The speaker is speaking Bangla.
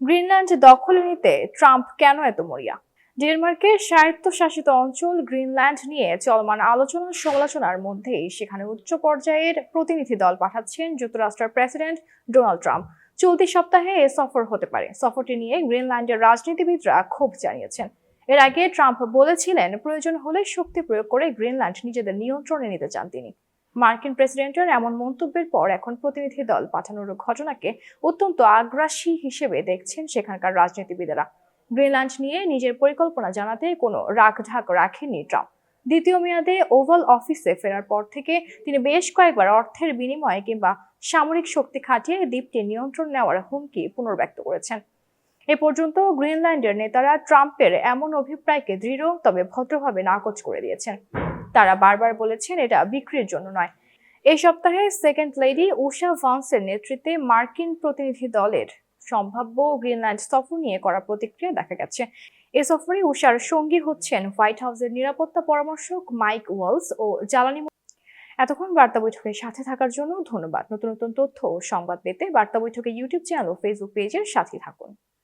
গ্রিনল্যান্ড দখলে নিতে ট্রাম্প কেন এত মরিয়া? ডেনমার্কের স্বায়ত্তশাসিত অঞ্চল গ্রিনল্যান্ড নিয়ে চলমান আলোচনা সমালোচনার মধ্যেই সেখানে উচ্চ পর্যায়ের প্রতিনিধি দল পাঠাচ্ছেন যুক্তরাষ্ট্রের প্রেসিডেন্ট ডোনাল্ড ট্রাম্প। চলতি সপ্তাহে এ সফর হতে পারে। সফরটি নিয়ে গ্রিনল্যান্ডের রাজনীতিবিদরা ক্ষোভ জানিয়েছেন। এর আগে ট্রাম্প বলেছিলেন, প্রয়োজন হলে শক্তি প্রয়োগ করে গ্রিনল্যান্ড নিজেদের নিয়ন্ত্রণে নিতে চান তিনি। মার্কিন প্রেসিডেন্টের এমন মন্তব্যের পর এখন প্রতিনিধি দল পাঠানোর ঘটনাকে অত্যন্ত আগ্রাসী হিসেবে দেখছেন সেখানকার রাজনীতিবিদেরা। গ্রিনল্যান্ড নিয়ে নিজের পরিকল্পনা জানাতে কোনো রাগঢাক রাখেননি ট্রাম্প। দ্বিতীয় মেয়াদে ওভাল অফিসে ফেরার পর থেকে তিনি বেশ কয়েকবার অর্থের বিনিময়ে কিংবা সামরিক শক্তি খাটিয়ে দ্বীপটির নিয়ন্ত্রণ নেওয়ার হুমকি পুনর্ব্যক্ত করেছেন। এ পর্যন্ত গ্রিনল্যান্ডের নেতারা ট্রাম্পের এমন অভিপ্রায়কে দৃঢ় তবে ভদ্রভাবে নাকচ করে দিয়েছেন। তারা বারবার বলেছেন এটা বিক্রির জন্য নয়। এই সপ্তাহে সেকেন্ড লেডি উষা ভান্সের নেতৃত্বে মার্কিন প্রতিনিধি দলের সম্ভাব্য গ্রিনল্যান্ড সফর নিয়ে করা প্রতিক্রিয়া দেখা গেছে। এ সফরে উষার সঙ্গী হচ্ছেন হোয়াইট হাউসের নিরাপত্তা পরামর্শক মাইক ওয়ালস ও জ্বালানি। এতক্ষণ বার্তা বৈঠকের সাথে থাকার জন্য ধন্যবাদ। নতুন নতুন তথ্য ও সংবাদ পেতে বার্তা বৈঠকের ইউটিউব চ্যানেল ও ফেসবুক পেজের সাথে থাকুন।